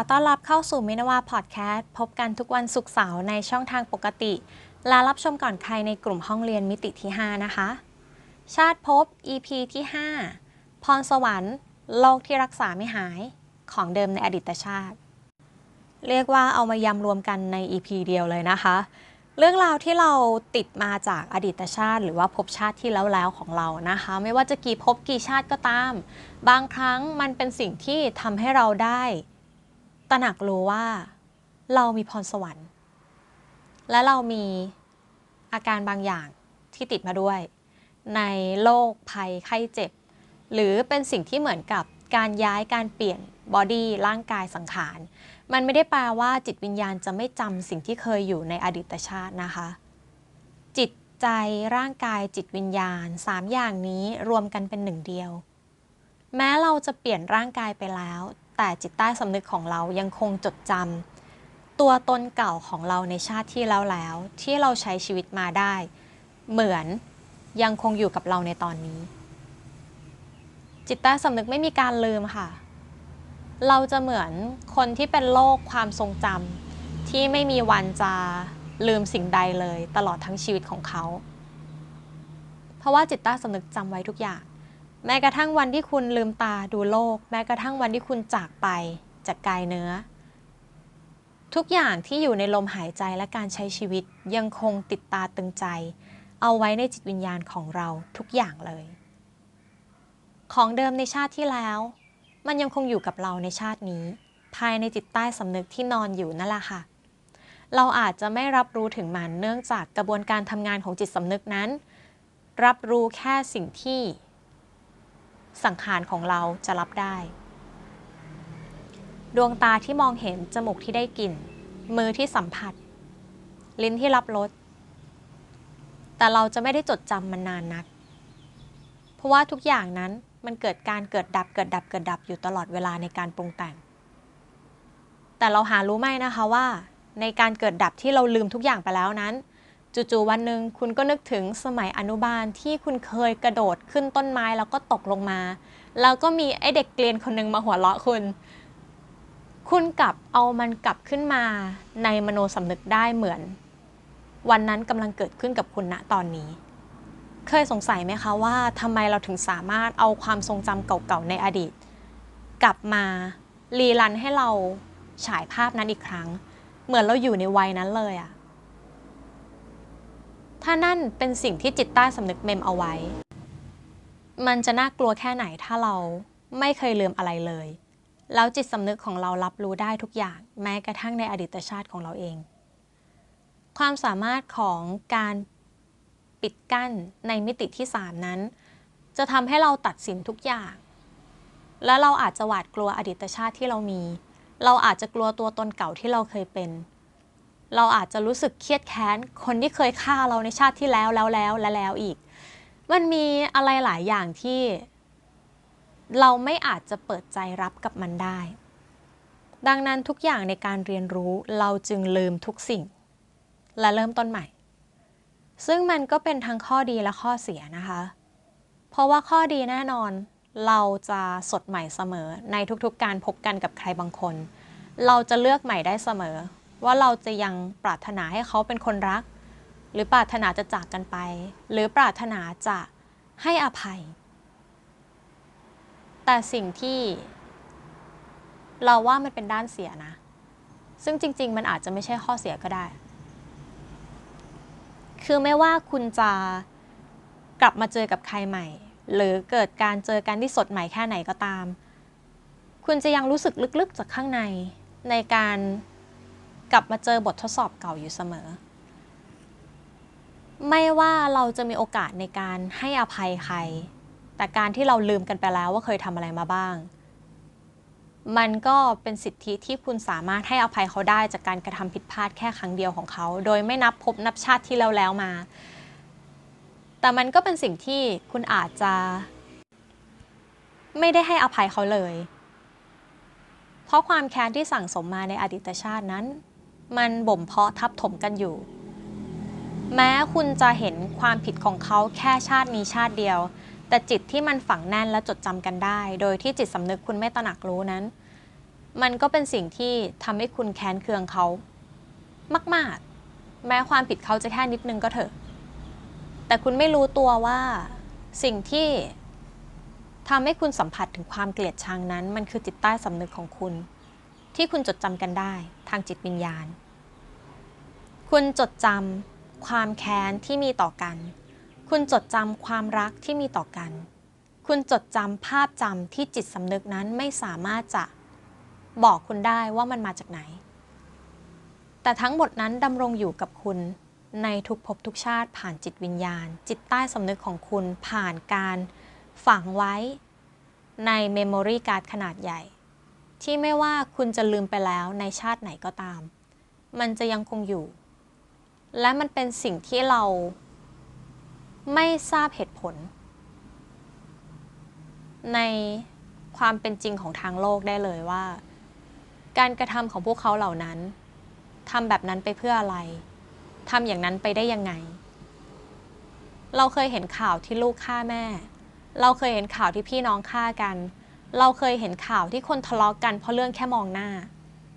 ขอต้อนรับเข้าสู่มินวาพอดแคสต์ พบกันทุกวันศุกร์เสาร์ในช่องทางปกติ และรับชมก่อนใครในกลุ่มห้องเรียนมิติที่ 5 นะคะ ชาติภพ EP ที่ 5 พรสวรรค์ โลกที่รักษาไม่หาย ของเดิมในอดีตชาติ เรียกว่าเอามายำรวมกันใน EP เดียวเลยนะคะ เรื่องราวที่เราติดมาจากอดีตชาติ หรือว่าภพชาติที่แล้วแล้วของเรานะคะ ไม่ว่าจะกี่ภพกี่ชาติก็ตาม บางครั้งมันเป็นสิ่งที่ทำให้เราได้ ตระหนักรู้ว่าเรามีพรสวรรค์ และเรามีอาการบางอย่างที่ติดมาด้วย ในโรคภัยไข้เจ็บ หรือเป็นสิ่งที่เหมือนกับการย้ายการเปลี่ยนบอดี้ร่างกายสังขาร มันไม่ได้แปลว่าจิตวิญญาณจะไม่จำสิ่งที่เคยอยู่ในอดีตชาตินะคะ จิตใจร่างกายจิตวิญญาณสามอย่างนี้รวมกันเป็นหนึ่งเดียว แม้เราจะเปลี่ยนร่างกายไปแล้ว แต่จิตใต้สำนึกของเรายังคงจดจำตัวตนเก่าของเราในชาติที่แล้วแล้ว ที่เราใช้ชีวิตมาได้ เหมือนยังคงอยู่กับเราในตอนนี้ จิตใต้สำนึกไม่มีการลืมค่ะ เราจะเหมือนคนที่เป็นโรคความทรงจำที่ไม่มีวันจะลืมสิ่งใดเลย ตลอดทั้งชีวิตของเขา เพราะว่าจิตใต้สำนึกจำไว้ทุกอย่าง แม้กระทั่งวันที่คุณลืมตาดูโลก แม้กระทั่งวันที่คุณจากไปจากกายเนื้อ ทุกอย่างที่อยู่ในลมหายใจและการใช้ชีวิตยังคงติดตาตึงใจ เอาไว้ในจิตวิญญาณของเราทุกอย่างเลย ของเดิมในชาติที่แล้ว มันยังคงอยู่กับเราในชาตินี้ ภายในจิตใต้สำนึกที่นอนอยู่นั่นแหละค่ะ เราอาจจะไม่รับรู้ถึงมันเนื่องจากกระบวนการทำงานของจิตสำนึกนั้น รับรู้แค่สิ่งที่ สังขารของเราจะรับได้ ดวงตาที่มองเห็น จมูกที่ได้กลิ่น มือที่สัมผัส ลิ้นที่รับรส แต่เราจะไม่ได้จดจำมันนานนัก เพราะว่าทุกอย่างนั้นมันเกิดการเกิดดับเกิดดับเกิดดับอยู่ตลอดเวลาในการปรุงแต่ง แต่เราหารู้ไหมนะคะว่า ในการเกิดดับที่เราลืมทุกอย่างไปแล้วนั้น จู่ๆวันหนึ่งคุณก็นึกถึงสมัยอนุบาลที่คุณเคยกระโดดขึ้นต้นไม้แล้วก็ตกลงมา แล้วก็มีไอเด็กเกลียนคนหนึ่งมาหัวเราะคุณ คุณกลับเอามันกลับขึ้นมาในมโนสำนึกได้เหมือน วันนั้นกำลังเกิดขึ้นกับคุณณตอนนี้ เคยสงสัยไหมคะว่าทำไมเราถึงสามารถเอาความทรงจำเก่าๆในอดีต กลับมารีรันให้เราฉายภาพนั้นอีกครั้ง เหมือนเราอยู่ในวัยนั้นเลยอะ ถ้านั่นเป็นสิ่งที่จิตใต้สำนึกเมมเอาไว้ มันจะน่ากลัวแค่ไหนถ้าเราไม่เคยลืมอะไรเลย แล้วจิตสำนึกของเรารับรู้ได้ทุกอย่าง แม้กระทั่งในอดีตชาติของเราเอง ความสามารถของการปิดกั้นในมิติที่ 3 นั้น จะทำให้เราตัดสินทุกอย่าง และเราอาจจะหวาดกลัวอดีตชาติที่เรามี เราอาจจะกลัวตัวตนเก่าที่เราเคยเป็น เราอาจจะรู้สึกเครียดแค้นคนที่เคยฆ่าเราในชาติที่แล้วแล้วแล้วและแล้วอีก มันมีอะไรหลายอย่างที่ เราไม่อาจจะเปิดใจรับกับมันได้ ดังนั้นทุกอย่างในการเรียนรู้เราจึงลืมทุกสิ่ง และเริ่มต้นใหม่ ซึ่งมันก็เป็นทั้งข้อดีและข้อเสียนะคะ เพราะว่าข้อดีแน่นอนเราจะสดใหม่เสมอในทุกๆการพบกันกับใครบางคน เราจะเลือกใหม่ได้เสมอ ว่าเราจะยังปรารถนาให้เขาเป็นคนรัก หรือปรารถนาจะจากกันไป หรือปรารถนาจะให้อภัย แต่สิ่งที่เราว่ามันเป็นด้านเสียนะ ซึ่งจริง ๆ มันอาจจะไม่ใช่ข้อเสียก็ได้ คือไม่ว่าคุณจะกลับมาเจอกับใครใหม่ หรือเกิดการเจอกันที่สดใหม่แค่ไหนก็ตาม คุณจะยังรู้สึกลึกๆจากข้างในในการ กลับมาเจอบททดสอบเก่าอยู่เสมอ ไม่ว่าเราจะมีโอกาสในการให้อภัยใคร แต่การที่เราลืมกันไปแล้วว่าเคยทำอะไรมาบ้าง มันก็เป็นสิทธิที่คุณสามารถให้อภัยเขาได้จากการกระทำผิดพลาดแค่ครั้งเดียวของเขา โดยไม่นับพบนับชาติที่แล้วแล้วมา แต่มันก็เป็นสิ่งที่คุณอาจจะ ไม่ได้ให้อภัยเขาเลย เพราะความแค้นที่สั่งสมมาในอดีตชาตินั้น มันบ่มเพาะทับถมกันอยู่ แม้คุณจะเห็นความผิดของเขาแค่ชาตินี้ชาติเดียว แต่จิตที่มันฝังแน่นและจดจำกันได้ โดยที่จิตสำนึกคุณไม่ตระหนักรู้นั้น มันก็เป็นสิ่งที่ทำให้คุณแค้นเคืองเขามาก ๆ แม้ความผิดเขาจะแค่นิดนึงก็เถอะ แต่คุณไม่รู้ตัวว่าสิ่งที่ทำให้คุณสัมผัสถึงความเกลียดชังนั้น มันคือจิตใต้สำนึกของคุณ ที่คุณจดจำกันได้ทางจิตวิญญาณ คุณจดจำความแค้นที่มีต่อกัน คุณจดจำความรักที่มีต่อกัน คุณจดจำภาพจำที่จิตสำนึกนั้นไม่สามารถจะบอกคุณได้ว่ามันมาจากไหน แต่ทั้งหมดนั้นดำรงอยู่กับคุณในทุกภพทุกชาติผ่านจิตวิญญาณ จิตใต้สำนึกของคุณผ่านการฝังไว้ในเมมโมรีการ์ดขนาดใหญ่ ที่ไม่ว่าคุณจะลืมไปแล้วในชาติไหนก็ตาม มันจะยังคงอยู่ และมันเป็นสิ่งที่เราไม่ทราบเหตุผล ในความเป็นจริงของทางโลกได้เลยว่า การกระทำของพวกเขาเหล่านั้นทำแบบนั้นไปเพื่ออะไรทำอย่างนั้นไปได้ยังไง เราเคยเห็นข่าวที่ลูกฆ่าแม่ เราเคยเห็นข่าวที่พี่น้องฆ่ากัน เราเคยเห็นข่าวที่คนทะเลาะกกันเพราะเรื่องแค่มองหน้า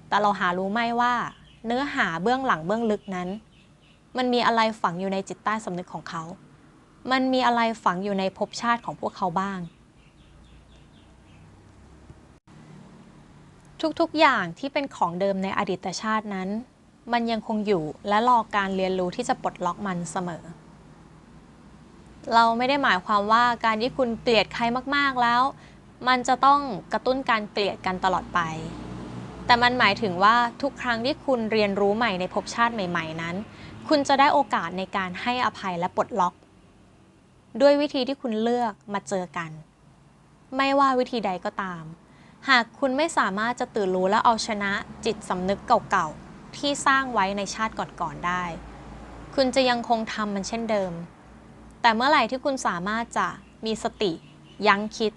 แต่เราหารู้ไหมว่า เนื้อหาเบื้องหลังเบื้องลึกนั้น มันมีอะไรฝังอยู่ในจิตใต้สำนึกของเขา มันมีอะไรฝังอยู่ในภพชาติของพวกเขาบ้าง ทุกๆอย่างที่เป็นของเดิมในอดีตชาตินั้น มันยังคงอยู่และรอการเรียนรู้ที่จะปลดล็อกมันเสมอ เราไม่ได้หมายความว่าการที่คุณเกลียดใครมากๆแล้ว มันจะต้องกระตุ้นการเกลียดกันตลอดไป แต่มันหมายถึงว่าทุกครั้งที่คุณเรียนรู้ใหม่ในภพชาติใหม่ ๆ นั้น คุณจะได้โอกาสในการให้อภัยและปลดล็อก ด้วยวิธีที่คุณเลือกมาเจอกัน ไม่ว่าวิธีใดก็ตาม หากคุณไม่สามารถจะตื่นรู้และเอาชนะจิตสำนึกเก่าๆ ที่สร้างไว้ในชาติก่อนๆได้ คุณจะยังคงทำมันเช่นเดิม แต่เมื่อไหร่ที่คุณสามารถจะมีสติ ยั้งคิด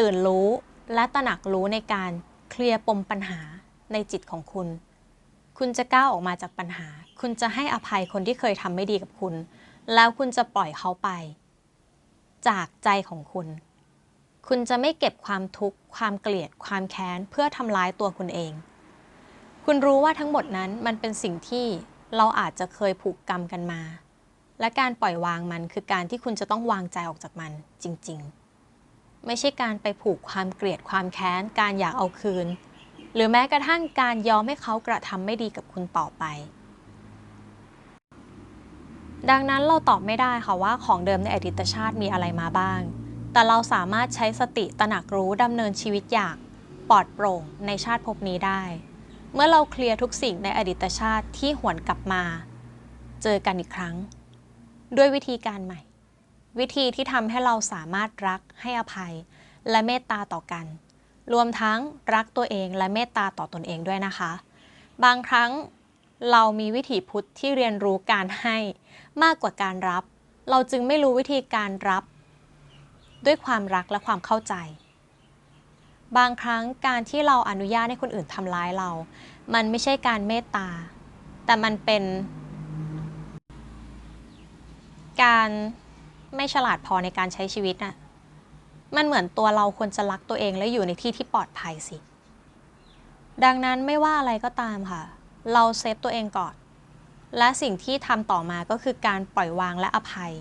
ตื่นรู้และตระหนักรู้ในการเคลียร์ปมปัญหาในจิตของคุณ คุณจะก้าวออกมาจากปัญหา คุณจะให้อภัยคนที่เคยทำไม่ดีกับคุณ แล้วคุณจะปล่อยเขาไป จากใจของคุณ คุณจะไม่เก็บความทุกข์ ความเกลียด ความแค้น เพื่อทำร้ายตัวคุณเอง คุณรู้ว่าทั้งหมดนั้นมันเป็นสิ่งที่เราอาจจะเคยผูกกรรมกันมา และการปล่อยวางมันคือการที่คุณจะต้องวางใจออกจากมันจริง ๆ ไม่ใช่การไปผูกความเกลียดความแค้น การอยากเอาคืน หรือแม้กระทั่งการยอมให้เขากระทำไม่ดีกับคุณต่อไป ดังนั้นเราตอบไม่ได้ค่ะว่าของเดิมในอดีตชาติมีอะไรมาบ้าง แต่เราสามารถใช้สติตระหนักรู้ดำเนินชีวิตอย่างปลอดโปร่งในชาติภพนี้ได้ เมื่อเราเคลียร์ทุกสิ่งในอดีตชาติที่หวนกลับมา เจอกันอีกครั้ง ด้วยวิธีการใหม่ วิธีที่ทำให้เราสามารถรักให้อภัย และเมตตาต่อกัน รวมทั้งรักตัวเองและเมตตาต่อตนเองด้วยนะคะ บางครั้งเรามีวิถีพุทธที่เรียนรู้การให้มากกว่าการรับ เราจึงไม่รู้วิธีการรับ ด้วยความรักและความเข้าใจ บางครั้งการที่เราอนุญาตให้คนอื่นทำร้ายเรา มันไม่ใช่การเมตตา แต่มันเป็น การ ไม่ฉลาดพอในการใช้ชีวิตน่ะ มันเหมือนตัวเราควรจะรักตัวเองและอยู่ในที่ที่ปลอดภัยสิ ดังนั้นไม่ว่าอะไรก็ตามค่ะ เราเซฟตัวเองก่อน และสิ่งที่ทำต่อมาก็คือการปล่อยวางและอภัย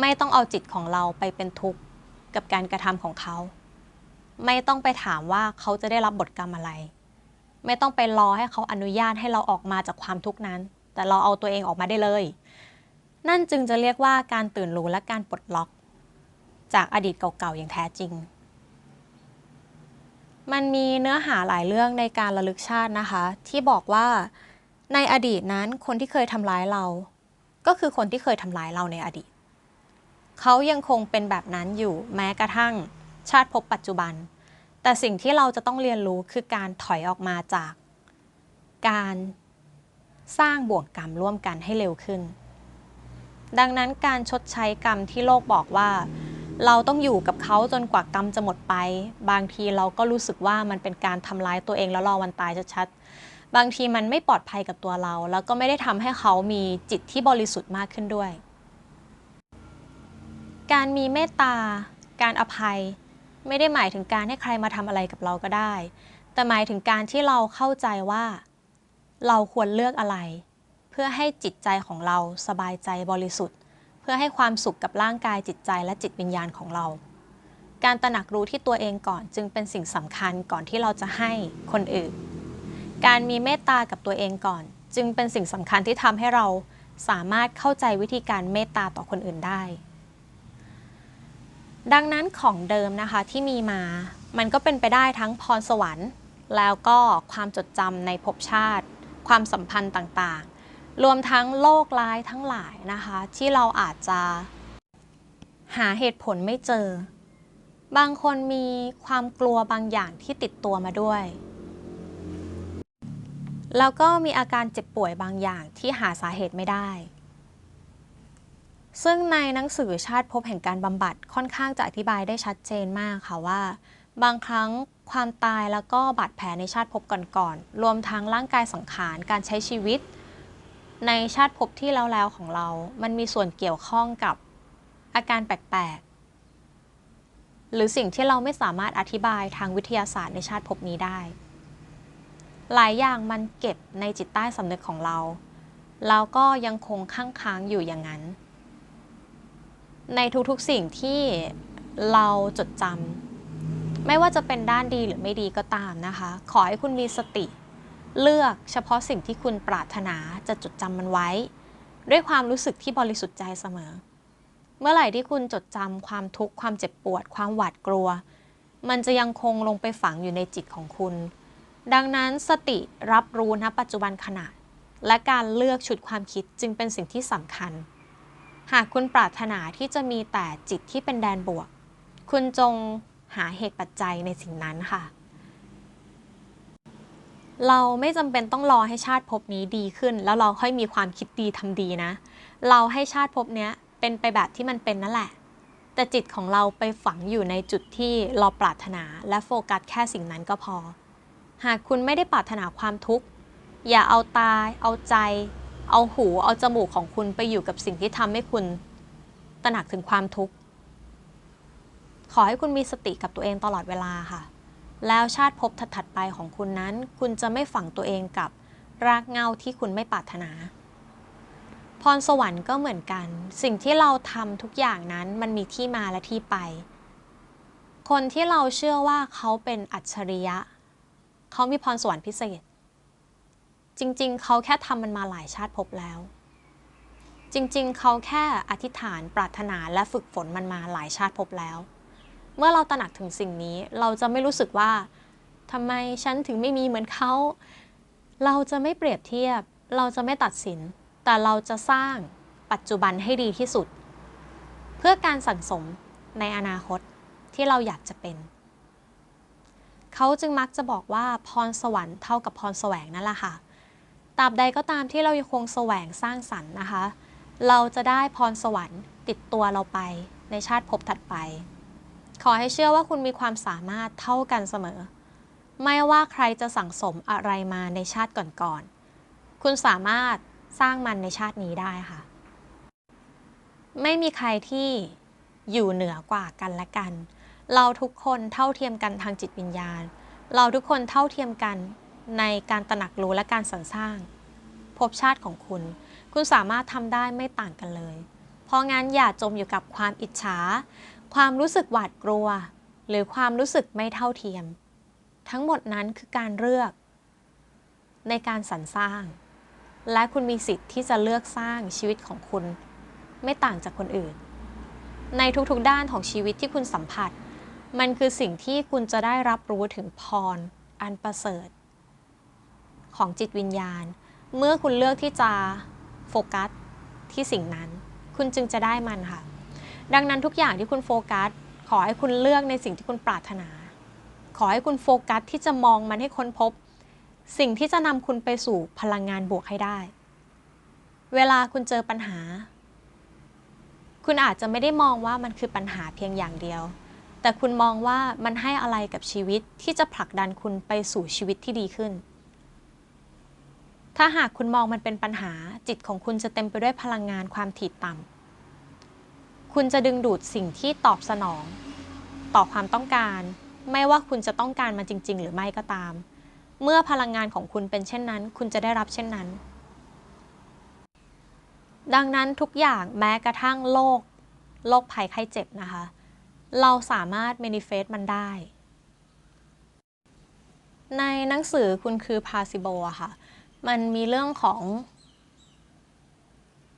ไม่ต้องเอาจิตของเราไปเป็นทุกข์กับการกระทำของเขา ไม่ต้องไปถามว่าเขาจะได้รับบทกรรมอะไร ไม่ต้องไปรอให้เขาอนุญาตให้เราออกมาจากความทุกข์นั้น แต่เราเอาตัวเองออกมาได้เลย นั่นจึงจะเรียกว่าการตื่นรู้และการปลดล็อก จากอดีตเก่าๆอย่างแท้จริง มันมีเนื้อหาหลายเรื่องในการระลึกชาตินะคะ ที่บอกว่าในอดีตนั้นคนที่เคยทำร้ายเรา ก็คือคนที่เคยทำร้ายเราในอดีต เขายังคงเป็นแบบนั้นอยู่แม้กระทั่งชาติภพปัจจุบัน แต่สิ่งที่เราจะต้องเรียนรู้คือการถอยออกมาจาก การสร้างบ่วงกรรมร่วมกันให้เร็วขึ้น ดังนั้นการชดใช้กรรมที่โลกบอกว่า เราต้องอยู่กับเขาจนกว่ากรรมจะหมดไป บางทีเราก็รู้สึกว่ามันเป็นการทำร้ายตัวเองแล้วรอวันตายชัดๆบางทีมันไม่ปลอดภัยกับตัวเรา แล้วก็ไม่ได้ทำให้เขามีจิตที่บริสุทธิ์มากขึ้นด้วย การมีเมตตา การอภัย ไม่ได้หมายถึงการให้ใครมาทำอะไรกับเราก็ได้ แต่หมายถึงการที่เราเข้าใจว่า เราควรเลือกอะไร เพื่อให้จิตใจของเราสบายใจบริสุทธิ์ เพื่อให้ความสุขกับร่างกายจิตใจและจิตวิญญาณของเรา การตระหนักรู้ที่ตัวเองก่อนจึงเป็นสิ่งสำคัญก่อนที่เราจะให้คนอื่น การมีเมตตากับตัวเองก่อน จึงเป็นสิ่งสำคัญที่ทำให้เราสามารถเข้าใจวิธีการเมตตาต่อคนอื่นได้ ดังนั้นของเดิมนะคะที่มีมา มันก็เป็นไปได้ทั้งพรสวรรค์ แล้วก็ความจดจำในภพชาติ ความสัมพันธ์ต่าง รวมทั้งโลกร้ายทั้งหลายนะคะ ที่เราอาจจะหาเหตุผลไม่เจอ บางคนมีความกลัวบางอย่างที่ติดตัวมาด้วย แล้วก็มีอาการเจ็บป่วยบางอย่างที่หาสาเหตุไม่ได้ ซึ่งในหนังสือชาติภพแห่งการบำบัดค่อนข้างจะอธิบายได้ชัดเจนมากค่ะว่า บางครั้งความตายแล้วก็บาดแผลในชาติภพก่อนๆรวมทั้งร่างกายสังขารการใช้ชีวิต ในชาติภพที่แล้ว ๆ ของเรา มันมีส่วนเกี่ยวข้องกับอาการแปลก ๆ หรือสิ่งที่เราไม่สามารถอธิบายทางวิทยาศาสตร์ในชาติภพนี้ได้ หลายอย่างมันเก็บในจิตใต้สำนึกของเราแล้วก็ยังคงค้างค้างอยู่อย่างนั้น ในทุกๆสิ่งที่เราจดจำไม่ว่าจะเป็นด้านดีหรือไม่ดีก็ตามนะคะ ขอให้คุณมีสติ เลือกเฉพาะสิ่งที่คุณปรารถนาจะจดจำมันไว้ ด้วยความรู้สึกที่บริสุทธิ์ใจเสมอ เมื่อไหร่ที่คุณจดจำความทุกข์ความเจ็บปวด ความหวาดกลัว มันจะยังคงลงไปฝังอยู่ในจิตของคุณ ดังนั้นสติรับรู้ณปัจจุบันขณะ และการเลือกชุดความคิดจึงเป็นสิ่งที่สำคัญ หากคุณปรารถนาที่จะมีแต่จิตที่เป็นแดนบวก คุณจงหาเหตุปัจจัยในสิ่งนั้นค่ะ เราไม่จำเป็นต้องรอให้ชาติภพนี้ดีขึ้น แล้วเราค่อยมีความคิดดีทำดีนะ เราให้ชาติภพเนี้ยเป็นไปแบบที่มันเป็นนั่นแหละ แต่จิตของเราไปฝังอยู่ในจุดที่เราปรารถนาและโฟกัสแค่สิ่งนั้นก็พอ หากคุณไม่ได้ปรารถนาความทุกข์อย่าเอาตาเอาใจ เอาหูเอาจมูกของคุณไปอยู่กับสิ่งที่ทำให้คุณตระหนักถึงความทุกข์ขอให้คุณมีสติกับตัวเองตลอดเวลาค่ะ แล้วชาติภพถัดๆไปของคุณนั้น คุณจะไม่ฝังตัวเองกับรากเงาที่คุณไม่ปรารถนา พรสวรรค์ก็เหมือนกัน สิ่งที่เราทำทุกอย่างนั้นมันมีที่มาและที่ไป คนที่เราเชื่อว่าเขาเป็นอัจฉริยะ เขามีพรสวรรค์พิเศษ จริงๆ เขาแค่ทำมันมาหลายชาติภพแล้ว จริงๆ เขาแค่อธิษฐานปรารถนาและฝึกฝนมันมาหลายชาติภพแล้ว เมื่อเราตระหนักถึงสิ่งนี้ เราจะไม่รู้สึกว่าทำไมฉันถึงไม่มีเหมือนเขา เราจะไม่เปรียบเทียบ เราจะไม่ตัดสิน แต่เราจะสร้างปัจจุบันให้ดีที่สุด เพื่อการสั่งสมในอนาคตที่เราอยากจะเป็น เขาจึงมักจะบอกว่าพรสวรรค์เท่ากับพรแสวงนั่นแหละค่ะ ตราบใดก็ตามที่เรายังคงแสวงสร้างสรรค์นะคะ เราจะได้พรสวรรค์ติดตัวเราไปในชาติภพถัดไป ขอให้เชื่อว่าคุณมีความสามารถเท่ากันเสมอ ไม่ว่าใครจะสั่งสมอะไรมาในชาติก่อนๆ คุณสามารถสร้างมันในชาตินี้ได้ค่ะ ไม่มีใครที่อยู่เหนือกว่ากันและกัน เราทุกคนเท่าเทียมกันทางจิตวิญญาณ เราทุกคนเท่าเทียมกันในการตระหนักรู้และการสรรสร้างภพชาติของคุณ คุณสามารถทำได้ไม่ต่างกันเลย เพราะงั้นอย่าจมอยู่กับความอิจฉา ความรู้สึกหวาดกลัว หรือความรู้สึกไม่เท่าเทียม ทั้งหมดนั้นคือการเลือก ในการสรรสร้าง และคุณมีสิทธิ์ที่จะเลือกสร้างชีวิตของคุณ ไม่ต่างจากคนอื่น ในทุกๆด้านของชีวิตที่คุณสัมผัส มันคือสิ่งที่คุณจะได้รับรู้ถึงพร อันประเสริฐ ของจิตวิญญาณ เมื่อคุณเลือกที่จะโฟกัสที่สิ่งนั้น คุณจึงจะได้มันค่ะ ดังนั้นทุกอย่างที่คุณโฟกัส ขอให้คุณเลือกในสิ่งที่คุณปรารถนา ขอให้คุณโฟกัสที่จะมองมันให้ค้นพบ สิ่งที่จะนำคุณไปสู่พลังงานบวกให้ได้ เวลาคุณเจอปัญหา คุณอาจจะไม่ได้มองว่ามันคือปัญหาเพียงอย่างเดียว แต่คุณมองว่ามันให้อะไรกับชีวิตที่จะผลักดันคุณไปสู่ชีวิตที่ดีขึ้นถ้าหากคุณมองมันเป็นปัญหาจิตของคุณจะเต็มไปด้วยพลังงานความถีดต่ำ คุณจะดึงดูดสิ่งที่ตอบสนอง ต่อความต้องการ ไม่ว่าคุณจะต้องการมันจริง ๆ หรือไม่ก็ตาม เมื่อพลังงานของคุณเป็นเช่นนั้น คุณจะได้รับเช่นนั้น ดังนั้นทุกอย่างแม้กระทั่งโรคโรคภัยไข้เจ็บนะคะ เราสามารถ manifest มันได้ ในหนังสือคุณคือ Placebo อะค่ะ มันมีเรื่องของ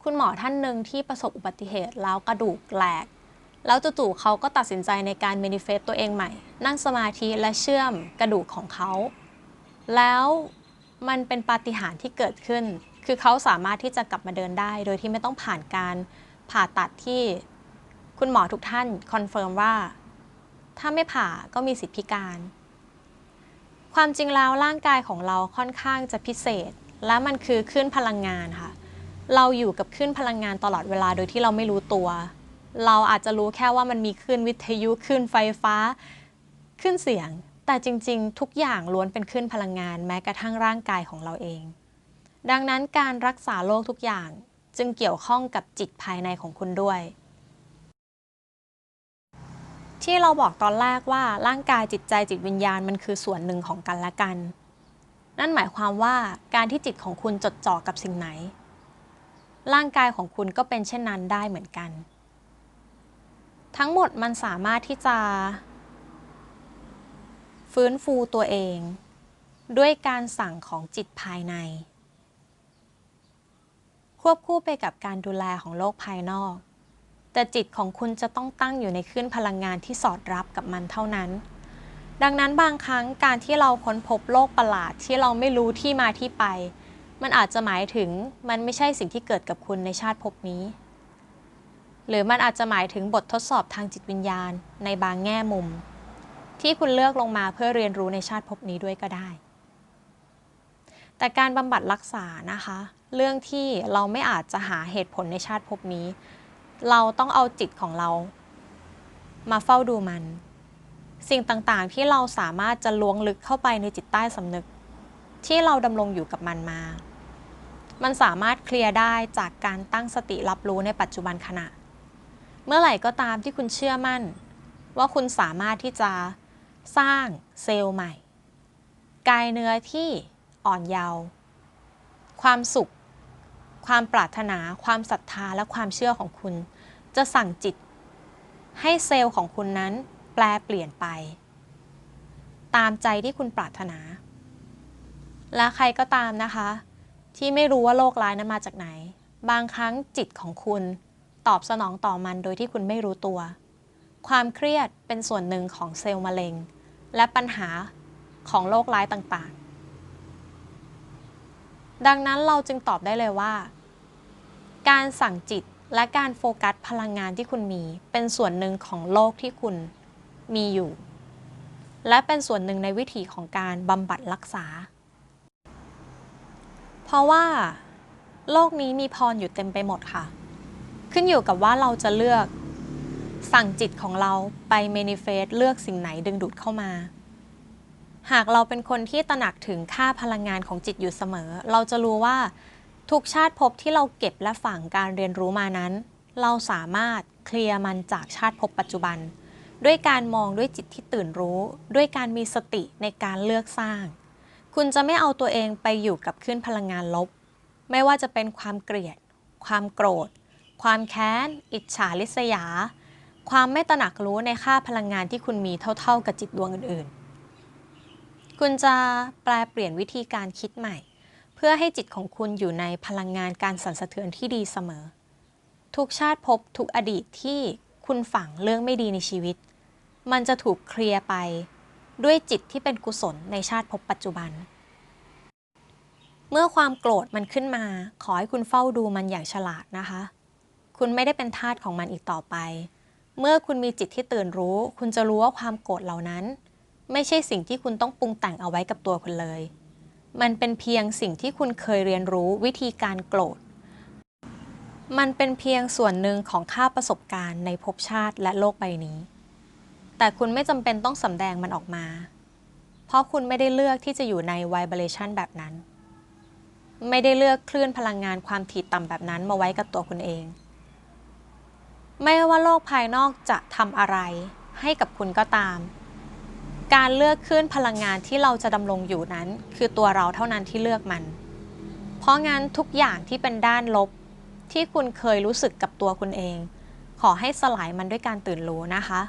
คุณหมอท่านหนึ่งที่ประสบอุบัติเหตุแล้วกระดูกแหลก แล้วจู่ๆเขาก็ตัดสินใจในการ manifest ตัวเองใหม่ นั่งสมาธิและเชื่อมกระดูกของเขา แล้วมันเป็นปาฏิหาริย์ที่เกิดขึ้น คือเขาสามารถที่จะกลับมาเดินได้ โดยที่ไม่ต้องผ่านการผ่าตัดที่คุณหมอทุกท่านคอนเฟิร์มว่า ถ้าไม่ผ่าก็มีสิทธิพิการ ความจริงแล้วร่างกายของเราค่อนข้างจะพิเศษ และมันคือคลื่นพลังงานค่ะ เราอยู่กับคลื่นพลังงานตลอดเวลาโดยที่เราไม่รู้ตัว เราอาจจะรู้แค่ว่ามันมีคลื่นวิทยุคลื่นไฟฟ้าคลื่นเสียง แต่จริงๆ ทุกอย่างล้วนเป็นคลื่นพลังงานแม้กระทั่งร่างกายของเราเอง ดังนั้นการรักษาโรคทุกอย่างจึงเกี่ยวข้องกับจิตภายในของคุณด้วย ที่เราบอกตอนแรกว่าร่างกายจิตใจจิตวิญญาณมันคือส่วนหนึ่งของกันและกัน นั่นหมายความว่าการที่จิตของคุณจดจ่อกับสิ่งไหน ร่างกายของคุณก็เป็นเช่นนั้นได้เหมือนกัน ทั้งหมดมันสามารถที่จะ ฟื้นฟูตัวเอง ด้วยการสั่งของจิตภายใน ควบคู่ไปกับการดูแลของโลกภายนอก แต่จิตของคุณจะต้องตั้งอยู่ในคลื่นพลังงานที่สอดรับกับมันเท่านั้นดังนั้นบางครั้งการที่เราค้นพบโลกประหลาดที่เราไม่รู้ที่มาที่ไป มันอาจจะหมายถึงมันไม่ใช่สิ่งที่เกิดกับคุณในชาติภพนี้ หรือมันอาจจะหมายถึงบททดสอบทางจิตวิญญาณในบางแง่มุม ที่คุณเลือกลงมาเพื่อเรียนรู้ในชาติภพนี้ด้วยก็ได้ แต่การบำบัดรักษานะคะ เรื่องที่เราไม่อาจจะหาเหตุผลในชาติภพนี้ เราต้องเอาจิตของเรา มาเฝ้าดูมัน สิ่งต่างๆที่เราสามารถจะล้วงลึกเข้าไปในจิตใต้สำนึกที่เราดำรงอยู่กับมันมา มันสามารถเคลียร์ได้จากการตั้งสติรับรู้ในปัจจุบันขณะ เมื่อไหร่ก็ตามที่คุณเชื่อมั่น ว่าคุณสามารถที่จะสร้างเซลล์ใหม่ กายเนื้อที่อ่อนเยาว์ความสุข ความปรารถนา ความศรัทธาและความเชื่อของคุณ จะสั่งจิต ให้เซลล์ของคุณนั้นแปลเปลี่ยนไป ตามใจที่คุณปรารถนา และใครก็ตามนะคะ ที่ไม่รู้ว่าโรคร้ายนั้นมาจากไหน บางครั้งจิตของคุณ ตอบสนองต่อมันโดยที่คุณไม่รู้ตัว ความเครียดเป็นส่วนหนึ่งของเซลล์มะเร็ง และปัญหาของโรคร้ายต่างๆ ดังนั้นเราจึงตอบได้เลยว่า การสั่งจิตและการโฟกัสพลังงานที่คุณมีเป็นส่วนหนึ่งของโลกที่คุณมีอยู่ และเป็นส่วนหนึ่งในวิธีของการบำบัดรักษา เพราะว่าโลกนี้มีพรอยู่เต็มไปหมดค่ะ ขึ้นอยู่กับว่าเราจะเลือกสั่งจิตของเราไปเมนิเฟสเลือกสิ่งไหนดึงดูดเข้ามา หากเราเป็นคนที่ตระหนักถึงค่าพลังงานของจิตอยู่เสมอ เราจะรู้ว่าทุกชาติภพที่เราเก็บและฝังการเรียนรู้มานั้น เราสามารถเคลียร์มันจากชาติภพปัจจุบัน ด้วยการมองด้วยจิตที่ตื่นรู้ ด้วยการมีสติในการเลือกสร้าง คุณจะไม่เอาตัวเองไปอยู่กับคลื่นพลังงานลบ ไม่ว่าจะเป็นความเกลียด ความโกรธ ความแค้น อิจฉาริษยา ความไม่ตระหนักรู้ในค่าพลังงานที่คุณมีเท่า ๆ กับจิตดวงอื่น ๆ คุณจะแปลเปลี่ยนวิธีการคิดใหม่ เพื่อให้จิตของคุณอยู่ในพลังงานการสั่นสะเทือนที่ดีเสมอ ทุกชาติภพทุกอดีตที่คุณฝังเรื่องไม่ดีในชีวิต มันจะถูกเคลียร์ไป ด้วยจิตที่เป็นกุศลในชาติภพปัจจุบัน เมื่อความโกรธมันขึ้นมา ขอให้คุณเฝ้าดูมันอย่างฉลาดนะคะ คุณไม่ได้เป็นทาสของมันอีกต่อไป เมื่อคุณมีจิตที่ตื่นรู้ คุณจะรู้ว่าความโกรธเหล่านั้น ไม่ใช่สิ่งที่คุณต้องปรุงแต่งเอาไว้กับตัวคุณเลย มันเป็นเพียงสิ่งที่คุณเคยเรียนรู้วิธีการโกรธ มันเป็นเพียงส่วนหนึ่งของค่าประสบการณ์ในภพชาติและโลกใบนี้ แต่คุณไม่จำเป็นต้องสำแดงมันออกมา เพราะคุณไม่ได้เลือกที่จะอยู่ในไวเบเลชันแบบนั้น ไม่ได้เลือกคลื่นพลังงานความถี่ต่ำแบบนั้นมาไว้กับตัวคุณเอง ไม่ว่าโลกภายนอกจะทำอะไรให้กับคุณก็ตาม การเลือกขึ้นพลังงานที่เราจะดำรงอยู่นั้น คือตัวเราเท่านั้นที่เลือกมัน เพราะงั้นทุกอย่างที่เป็นด้านลบที่คุณเคยรู้สึกกับตัวคุณเอง ขอให้สลายมันด้วยการตื่นรู้นะคะ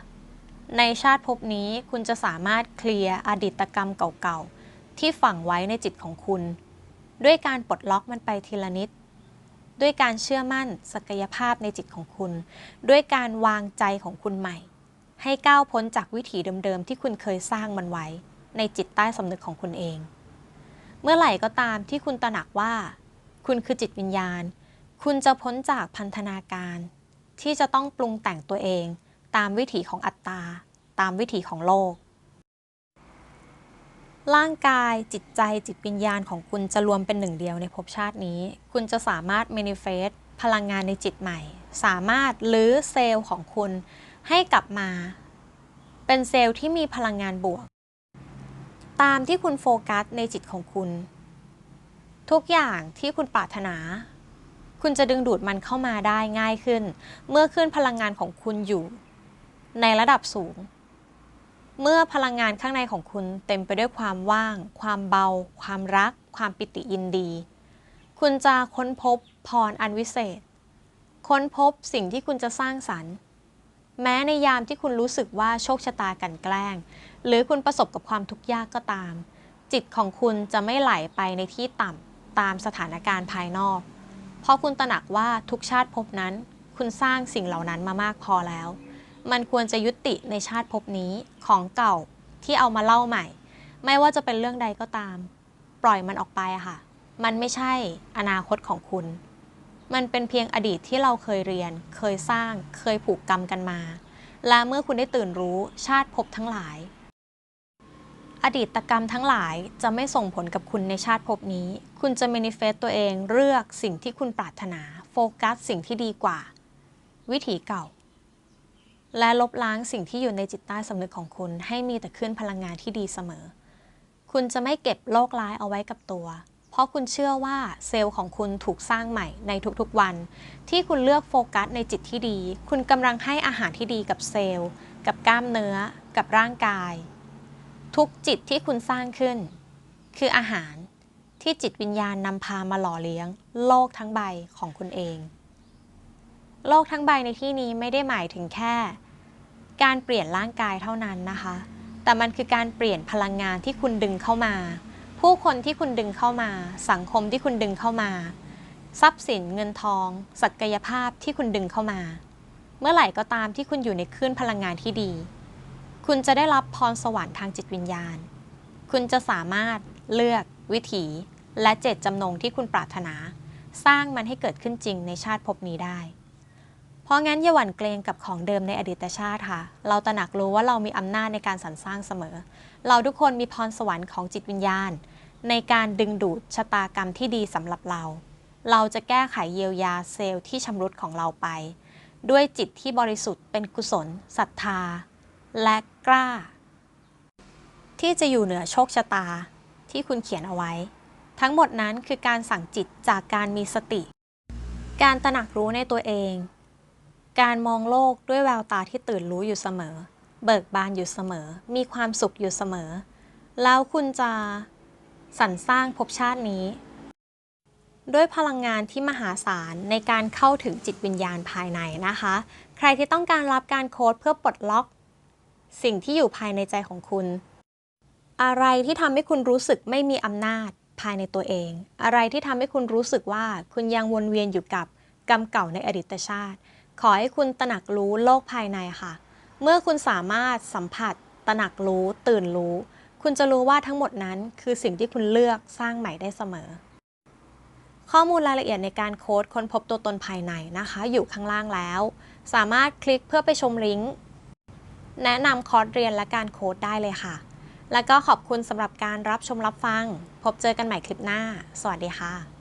ในชาติภพนี้คุณจะสามารถเคลียร์อดีตกรรมเก่าๆ ที่ฝังไว้ในจิตของคุณ ด้วยการปลดล็อกมันไปทีละนิด ด้วยการเชื่อมั่นศักยภาพในจิตของคุณ ด้วยการวางใจของคุณใหม่ ให้ก้าวพ้นจากวิถีเดิมๆ ที่คุณเคยสร้างมันไว้ ในจิตใต้สำนึกของคุณเอง เมื่อไหร่ก็ตามที่คุณตระหนักว่า คุณคือจิตวิญญาณ คุณจะพ้นจากพันธนาการ ที่จะต้องปรุงแต่งตัวเอง ตามวิถีของอัตตา ตามวิถีของโลก ร่างกายจิตใจจิตวิญญาณของคุณจะรวมเป็นหนึ่งเดียวในภพชาตินี้ คุณจะสามารถ manifest พลังงานในจิตใหม่ สามารถลื้อเซลล์ของคุณให้กลับมา เป็นเซลล์ที่มีพลังงานบวก ตามที่คุณโฟกัสในจิตของคุณ ทุกอย่างที่คุณปรารถนา คุณจะดึงดูดมันเข้ามาได้ง่ายขึ้น เมื่อขึ้นพลังงานของคุณอยู่ ในระดับสูง เมื่อพลังงานข้างในของคุณเต็มไปด้วยความว่าง ความเบา ความรัก ความปิติยินดี คุณจะค้นพบพรอันวิเศษ ค้นพบสิ่งที่คุณจะสร้างสรรค์ แม้ในยามที่คุณรู้สึกว่าโชคชะตากันแกล้ง หรือคุณประสบกับความทุกข์ยากก็ตาม จิตของคุณจะไม่ไหลไปในที่ต่ำตามสถานการณ์ภายนอก เพราะคุณตระหนักว่าทุกชาติภพนั้น คุณสร้างสิ่งเหล่านั้นมามากพอแล้ว มันควรจะยุติในชาติภพนี้ของเก่าที่เอามาเล่าใหม่ ไม่ว่าจะเป็นเรื่องใดก็ตาม ปล่อยมันออกไปค่ะ มันไม่ใช่อนาคตของคุณ มันเป็นเพียงอดีตที่เราเคยเรียน เคยสร้าง เคยผูกกรรมกันมา และเมื่อคุณได้ตื่นรู้ชาติภพทั้งหลาย อดีตกรรมทั้งหลายจะไม่ส่งผลกับคุณในชาติภพนี้ คุณจะ manifest ตัวเองเลือกสิ่งที่คุณปรารถนา โฟกัสสิ่งที่ดีกว่า วิถีเก่า และลบล้างสิ่งที่อยู่ในจิตใต้สำนึกของคุณ ให้มีแต่ขึ้นพลังงานที่ดีเสมอ คุณจะไม่เก็บโรคร้ายเอาไว้กับตัว เพราะคุณเชื่อว่าเซลล์ของคุณถูกสร้างใหม่ในทุกๆวัน ที่คุณเลือกโฟกัสในจิตที่ดี คุณกำลังให้อาหารที่ดีกับเซลล์ กับกล้ามเนื้อ กับร่างกาย ทุกจิตที่คุณสร้างขึ้น คืออาหารที่จิตวิญญาณนำพามาหล่อเลี้ยง โลกทั้งใบของคุณเอง โลกทั้งใบในที่นี้ไม่ได้หมายถึงแค่ การเปลี่ยนร่างกายเท่านั้นนะคะ แต่มันคือการเปลี่ยนพลังงานที่คุณดึงเข้ามา ผู้คนที่คุณดึงเข้ามา สังคมที่คุณดึงเข้ามา ทรัพย์สินเงินทอง ศักยภาพที่คุณดึงเข้ามา เมื่อไหร่ก็ตามที่คุณอยู่ในคลื่นพลังงานที่ดี คุณจะได้รับพรสวรรค์ทางจิตวิญญาณ คุณจะสามารถเลือกวิถี และเจตจำนงที่คุณปรารถนา สร้างมันให้เกิดขึ้นจริงในชาติภพนี้ได้ เพราะงั้นอย่าหวั่นเกรงกับของเดิมในอดีตชาติค่ะ เราตระหนักรู้ว่าเรามีอำนาจในการสรรสร้างเสมอ เราทุกคนมีพรสวรรค์ของจิตวิญญาณ ในการดึงดูดชะตากรรมที่ดีสำหรับเรา เราจะแก้ไขเยียวยาเซลล์ที่ชำรุดของเราไป ด้วยจิตที่บริสุทธิ์เป็นกุศลศรัทธา และกล้า ที่จะอยู่เหนือโชคชะตาที่คุณเขียนเอาไว้ ทั้งหมดนั้นคือการสั่งจิตจากการมีสติ การตระหนักรู้ในตัวเอง การมองโลกด้วยแววตาที่ตื่นรู้อยู่เสมอ เบิกบานอยู่เสมอ มีความสุขอยู่เสมอ แล้วคุณจะสรรสร้างภพชาตินี้ ด้วยพลังงานที่มหาศาลในการเข้าถึงจิตวิญญาณภายในนะคะ ใครที่ต้องการรับการโค้ดเพื่อปลดล็อก สิ่งที่อยู่ภายในใจของคุณ อะไรที่ทำให้คุณรู้สึกไม่มีอำนาจภายในตัวเอง อะไรที่ทำให้คุณรู้สึกว่าคุณยังวนเวียนอยู่กับกรรมเก่าในอดีตชาติ ขอให้คุณตระหนักรู้โลกภายในค่ะ เมื่อคุณสามารถสัมผัส ตระหนักรู้ ตื่นรู้ คุณจะรู้ว่าทั้งหมดนั้นคือสิ่งที่คุณเลือกสร้างใหม่ได้เสมอ ข้อมูลรายละเอียดในการโค้ดค้นพบตัวตนภายในนะคะ อยู่ข้างล่างแล้ว สามารถคลิกเพื่อไปชมลิงก์แนะนำคอร์สเรียนและการโค้ดได้เลยค่ะ แล้วก็ขอบคุณสำหรับการรับชมรับฟัง พบเจอกันใหม่คลิปหน้า สวัสดีค่ะ